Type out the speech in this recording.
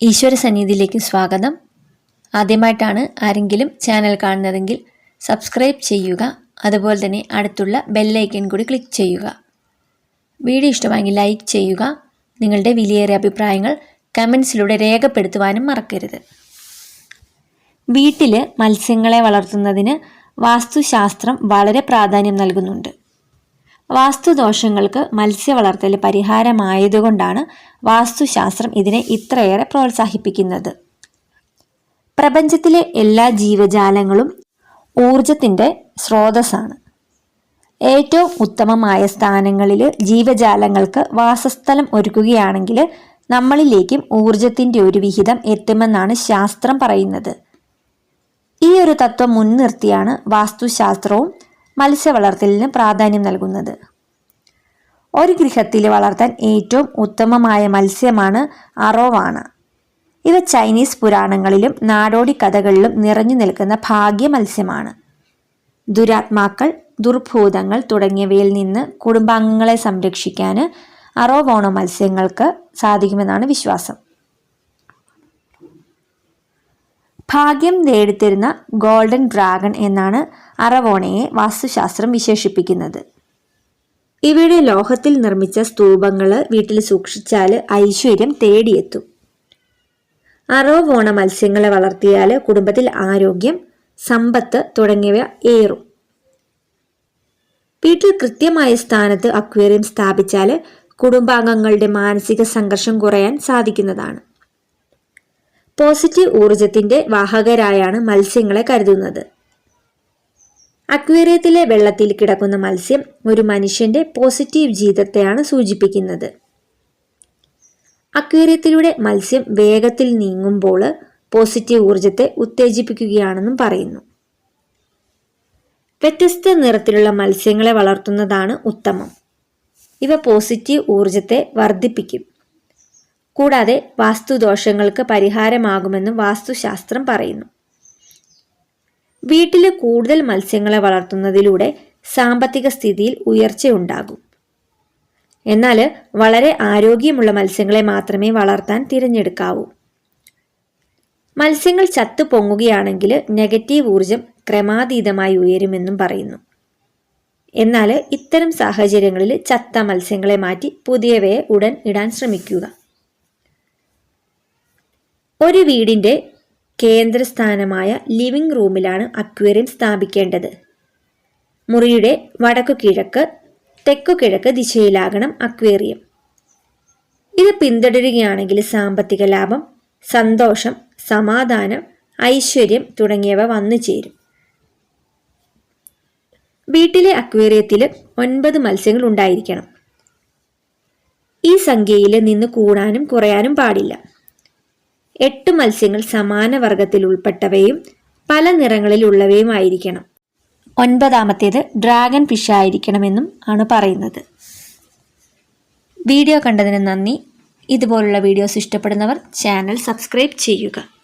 ഈശ്വര സന്നിധിയിലേക്ക് സ്വാഗതം. ആദ്യമായിട്ടാണ് ആരെങ്കിലും ചാനൽ കാണുന്നതെങ്കിൽ സബ്സ്ക്രൈബ് ചെയ്യുക. അതുപോലെ തന്നെ അടുത്തുള്ള ബെല്ലൈക്കൻ കൂടി ക്ലിക്ക് ചെയ്യുക. വീഡിയോ ഇഷ്ടമായെങ്കിൽ ലൈക്ക് ചെയ്യുക. നിങ്ങളുടെ വിലയേറിയ അഭിപ്രായങ്ങൾ കമൻസിലൂടെ രേഖപ്പെടുത്തുവാനും മറക്കരുത്. വീട്ടിൽ മത്സ്യങ്ങളെ വളർത്തുന്നതിന് വാസ്തുശാസ്ത്രം വളരെ പ്രാധാന്യം നൽകുന്നുണ്ട്. വാസ്തുദോഷങ്ങൾക്ക് മത്സ്യ വളർത്തൽ പരിഹാരമായതുകൊണ്ടാണ് വാസ്തുശാസ്ത്രം ഇതിനെ ഇത്രയേറെ പ്രോത്സാഹിപ്പിക്കുന്നത്. പ്രപഞ്ചത്തിലെ എല്ലാ ജീവജാലങ്ങളും ഊർജത്തിന്റെ സ്രോതസ്സാണ്. ഏറ്റവും ഉത്തമമായ സ്ഥാനങ്ങളിൽ ജീവജാലങ്ങൾക്ക് വാസസ്ഥലം ഒരുക്കുകയാണെങ്കിൽ നമ്മളിലേക്കും ഊർജത്തിന്റെ ഒരു വിഹിതം എത്തുമെന്നാണ് ശാസ്ത്രം പറയുന്നത്. ഈ ഒരു തത്വം മുൻനിർത്തിയാണ് വാസ്തുശാസ്ത്രവും മത്സ്യ വളർത്തലിന് പ്രാധാന്യം നൽകുന്നത്. ഒരു ഗൃഹത്തിൽ വളർത്താൻ ഏറ്റവും ഉത്തമമായ മത്സ്യമാണ് അറോവാണ്. ഇവ ചൈനീസ് പുരാണങ്ങളിലും നാടോടി കഥകളിലും നിറഞ്ഞു നിൽക്കുന്ന ഭാഗ്യ മത്സ്യമാണ്. ദുരാത്മാക്കൾ ദുർഭൂതങ്ങൾ തുടങ്ങിയവയിൽ നിന്ന് കുടുംബാംഗങ്ങളെ സംരക്ഷിക്കാൻ അറോവോണോ മത്സ്യങ്ങൾക്ക് സാധിക്കുമെന്നാണ് വിശ്വാസം. ഭാഗ്യം നേടിത്തരുന്ന ഗോൾഡൻ ഡ്രാഗൺ എന്നാണ് അറവോണയെ വാസ്തുശാസ്ത്രം വിശേഷിപ്പിക്കുന്നത്. ഇവയുടെ ലോഹത്തിൽ നിർമ്മിച്ച സ്തൂപങ്ങൾ വീട്ടിൽ സൂക്ഷിച്ചാൽ ഐശ്വര്യം തേടിയെത്തും. അറവോണ മത്സ്യങ്ങളെ വളർത്തിയാൽ കുടുംബത്തിൽ ആരോഗ്യം സമ്പത്ത് തുടങ്ങിയവ ഏറും. വീട്ടിൽ കൃത്യമായ സ്ഥാനത്ത് അക്വേറിയം സ്ഥാപിച്ചാൽ കുടുംബാംഗങ്ങളുടെ മാനസിക സംഘർഷം കുറയാൻ സാധിക്കുന്നതാണ്. പോസിറ്റീവ് ഊർജത്തിന്റെ വാഹകരായാണ് മത്സ്യങ്ങളെ കരുതുന്നത്. അക്വേറിയത്തിലെ വെള്ളത്തിൽ കിടക്കുന്ന മത്സ്യം ഒരു മനുഷ്യന്റെ പോസിറ്റീവ് ജീവിതത്തെയാണ് സൂചിപ്പിക്കുന്നത്. അക്വേറിയത്തിലൂടെ മത്സ്യം വേഗത്തിൽ നീങ്ങുമ്പോൾ പോസിറ്റീവ് ഊർജത്തെ ഉത്തേജിപ്പിക്കുകയാണെന്നും പറയുന്നു. വ്യത്യസ്ത നിറത്തിലുള്ള മത്സ്യങ്ങളെ വളർത്തുന്നതാണ് ഉത്തമം. ഇവ പോസിറ്റീവ് ഊർജത്തെ വർദ്ധിപ്പിക്കും. കൂടാതെ വാസ്തുദോഷങ്ങൾക്ക് പരിഹാരമാകുമെന്നും വാസ്തുശാസ്ത്രം പറയുന്നു. വീട്ടിൽ കൂടുതൽ മത്സ്യങ്ങളെ വളർത്തുന്നതിലൂടെ സാമ്പത്തിക സ്ഥിതിയിൽ ഉയർച്ചയുണ്ടാകും. എന്നാൽ വളരെ ആരോഗ്യമുള്ള മത്സ്യങ്ങളെ മാത്രമേ വളർത്താൻ തിരഞ്ഞെടുക്കാവൂ. മത്സ്യങ്ങൾ ചത്തു പൊങ്ങുകയാണെങ്കിൽ നെഗറ്റീവ് ഊർജം ക്രമാതീതമായി ഉയരുമെന്നും പറയുന്നു. എന്നാൽ ഇത്തരം സാഹചര്യങ്ങളിൽ ചത്ത മത്സ്യങ്ങളെ മാറ്റി പുതിയവയെ ഉടൻ ഇടാൻ ശ്രമിക്കുക. ഒരു വീടിന്റെ കേന്ദ്രസ്ഥാനമായ ലിവിംഗ് റൂമിലാണ് അക്വേറിയം സ്ഥാപിക്കേണ്ടത്. മുറിയുടെ വടക്കു കിഴക്ക് തെക്കു കിഴക്ക് ദിശയിലാകണം അക്വേറിയം. ഇത് പിന്തുടരുകയാണെങ്കിൽ സാമ്പത്തിക ലാഭം സന്തോഷം സമാധാനം ഐശ്വര്യം തുടങ്ങിയവ വന്നു ചേരും. വീട്ടിലെ അക്വേറിയത്തിൽ ഒൻപത് മത്സ്യങ്ങൾ ഉണ്ടായിരിക്കണം. ഈ സംഖ്യയിൽ നിന്ന് കൂടാനും കുറയാനും പാടില്ല. എട്ട് മത്സ്യങ്ങൾ സമാന വർഗത്തിൽ ഉൾപ്പെട്ടവയും പല നിറങ്ങളിലുള്ളവയുമായിരിക്കണം. ഒൻപതാമത്തേത് ഡ്രാഗൺ ഫിഷ് ആയിരിക്കണമെന്നും ആണ് പറയുന്നത്. വീഡിയോ കണ്ടതിന് നന്ദി. ഇതുപോലുള്ള വീഡിയോസ് ഇഷ്ടപ്പെടുന്നവർ ചാനൽ സബ്സ്ക്രൈബ് ചെയ്യുക.